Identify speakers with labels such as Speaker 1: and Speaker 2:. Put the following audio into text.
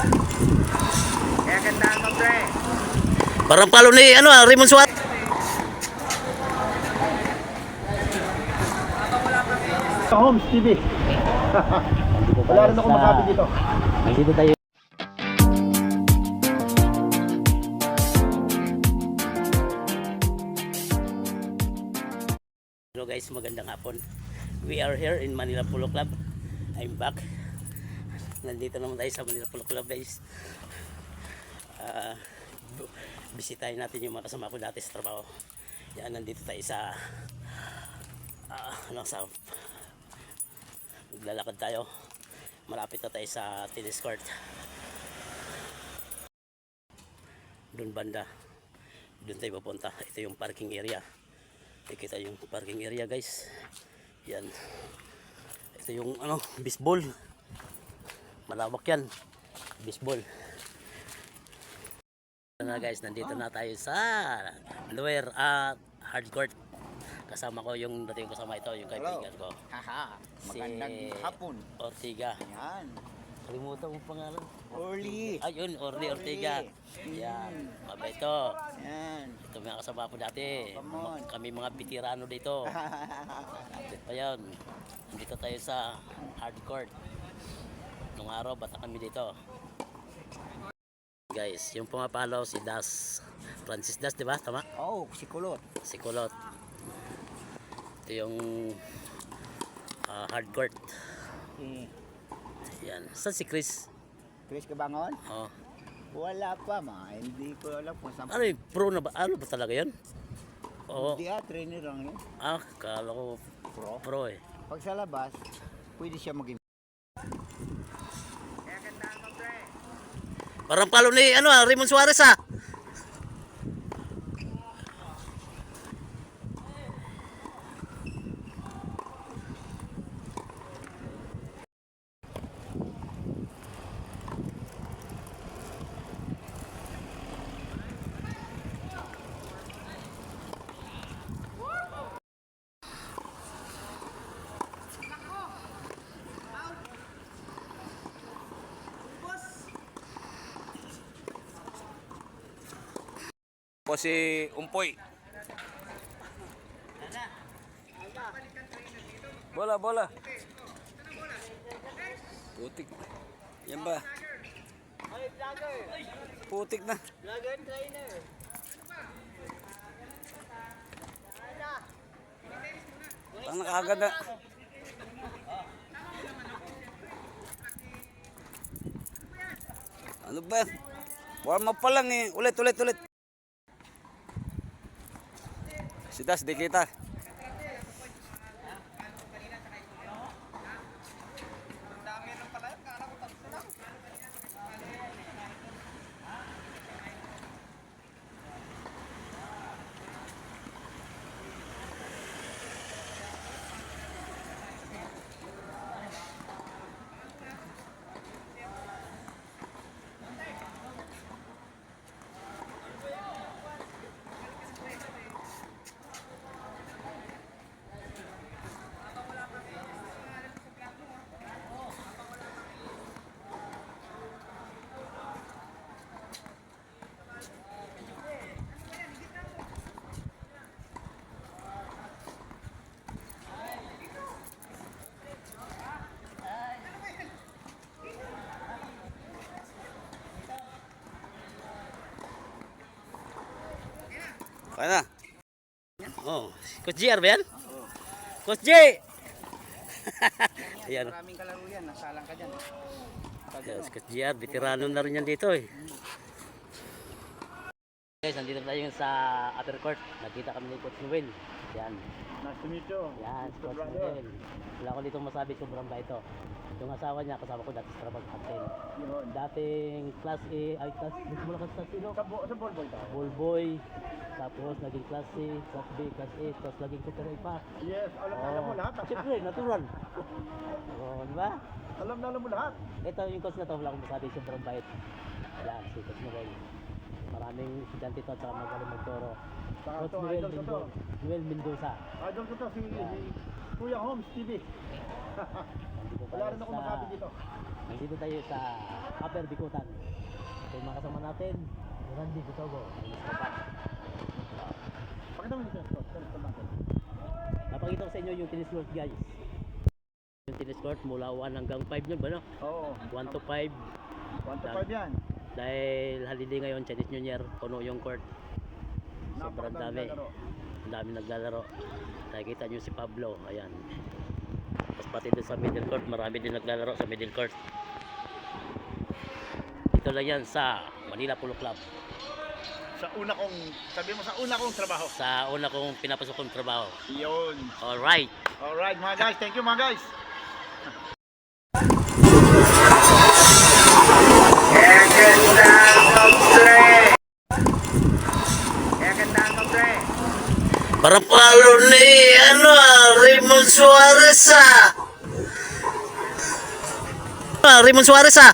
Speaker 1: Kaya gandaan mo, pre.
Speaker 2: Parang palo ni ano, ah, Raymond Suarez.
Speaker 1: Homes TV. Wala rin ako masabi dito.
Speaker 2: Nandito tayo. Hello guys, magandang hapon. We are here in Manila Polo Club. I'm back. Nandito naman tayo sa Manila guys. Ah, bu- bisitahin natin yung mga kasama ko dati sa trabaho. Yan, nandito tayo sa ah, ano sa Maglalakad tayo. Malapit na tayo sa tennis court. Doon banda. Doon tayo papunta. Ito yung parking area. Kita yung parking area guys. Yan. Ito yung ano, baseball. Malawak yan. Baseball. Ito na guys, nandito na tayo sa lower at hard court. Kasama ko yung dating kasama ito, yung kaibigan ko.
Speaker 1: Haha.
Speaker 2: Si
Speaker 1: Magandang hapon.
Speaker 2: Ortiga.
Speaker 1: Yan.
Speaker 2: Kalimutan mo pangalan.
Speaker 1: Orly.
Speaker 2: Ayun, Orly Ortiga. Yan. Mabay ito.
Speaker 1: Yan.
Speaker 2: Ito mga kasama ko dati. Ma- Kami mga veterano dito. Update pa yan. Dito tayo sa hard Nung araw, bata kami dito. Guys, yung pumapalo si Das. Francis Das, di ba? Tama?
Speaker 1: oh, si Kulot.
Speaker 2: Si Kulot. Ito yung ah, hard court.
Speaker 1: Si
Speaker 2: Yan. Saan si Chris?
Speaker 1: Chris Cabangon.
Speaker 2: Oh.
Speaker 1: Wala pa, ma. Hindi ko alam kung saan.
Speaker 2: Ano yung pro na ba? Ano ba talaga yun? Oo.
Speaker 1: Hindi ah, trainer lang yun.
Speaker 2: Ah, kala ko
Speaker 1: Pro.
Speaker 2: pro eh.
Speaker 1: Pag sa labas, pwede siya maging
Speaker 2: Parang palo ni ano, ah, Raymond Suarez ah.
Speaker 3: Po si Umpoy. Bola, bola. Putik. Yan ba? Putik na. Ang nakakaganda. Ano ba? Warm up pa lang eh. Ulit, ulit, ulit. Si Das, di kita. Kaya na.
Speaker 2: Oh, Coach JR ba yan? Coach J! Ayan.
Speaker 1: Maraming kalaro yan. Nasalang ka dyan.
Speaker 2: Yes, Coach JR, veterano na rin yan dito eh. Guys, nandito tayo sa upper court. Nakita kami ni Coach Noel. Yan.
Speaker 1: Nice to meet you.
Speaker 2: Yan, si Coach Noel. Wala ko dito masabi, sobrang bait ito. Yung asawa niya, kasama ko dati sa trabaho captain.
Speaker 1: Yun.
Speaker 2: Dating class A, ay class, dito mo lang class A, no?
Speaker 1: Sa, bo- sa ball boy daw.
Speaker 2: Ball boy, tapos naging class C, class B, class A, tapos naging super A pa.
Speaker 1: Yes, alam na alam mo lahat. ah.
Speaker 2: Siyempre, natural. Oo, di ba?
Speaker 1: Alam na alam mo lahat.
Speaker 2: Ito yung coach na to, wala akong masabi, sobrang bait. Yan, si Coach Noel. Maraming estudyante to, tsaka magaling magturo.
Speaker 1: Saka
Speaker 2: Coach
Speaker 1: to,
Speaker 2: Noel,
Speaker 1: idol ko to.
Speaker 2: Mendoza. Noel Mendoza.
Speaker 1: Idol ko to si, si Kuya Holmes TV.
Speaker 2: Nandito
Speaker 1: Wala
Speaker 2: tayo
Speaker 1: rin ako
Speaker 2: sa
Speaker 1: masabi dito.
Speaker 2: Nandito tayo sa Upper Bikutan. Ito yung mga kasama natin. Randy Bitogo.
Speaker 1: Pakita mo. Shot natin.
Speaker 2: Napakita ko sa inyo yung tennis court guys. Yung tennis court mula 1 hanggang 5 yun ba no?
Speaker 1: Oo.
Speaker 2: 1 to 5.
Speaker 1: 1 to 5 yan.
Speaker 2: Dahil holiday ngayon, Chinese New Year, puno yung court. Sobrang dami. Ang dami naglalaro. Nakikita nyo si Pablo, ayan. Tapos pati din sa middle court, marami din naglalaro sa middle court. Dito lang yan sa Manila Polo Club.
Speaker 1: Sa una kong, sabi mo sa una kong trabaho.
Speaker 2: Sa una kong pinapasok kong trabaho.
Speaker 1: Yun.
Speaker 2: Alright.
Speaker 1: Alright mga guys, thank you mga guys.
Speaker 2: Para palo ni ano Raymond Suarez ah. Ah, Raymond Suarez ah.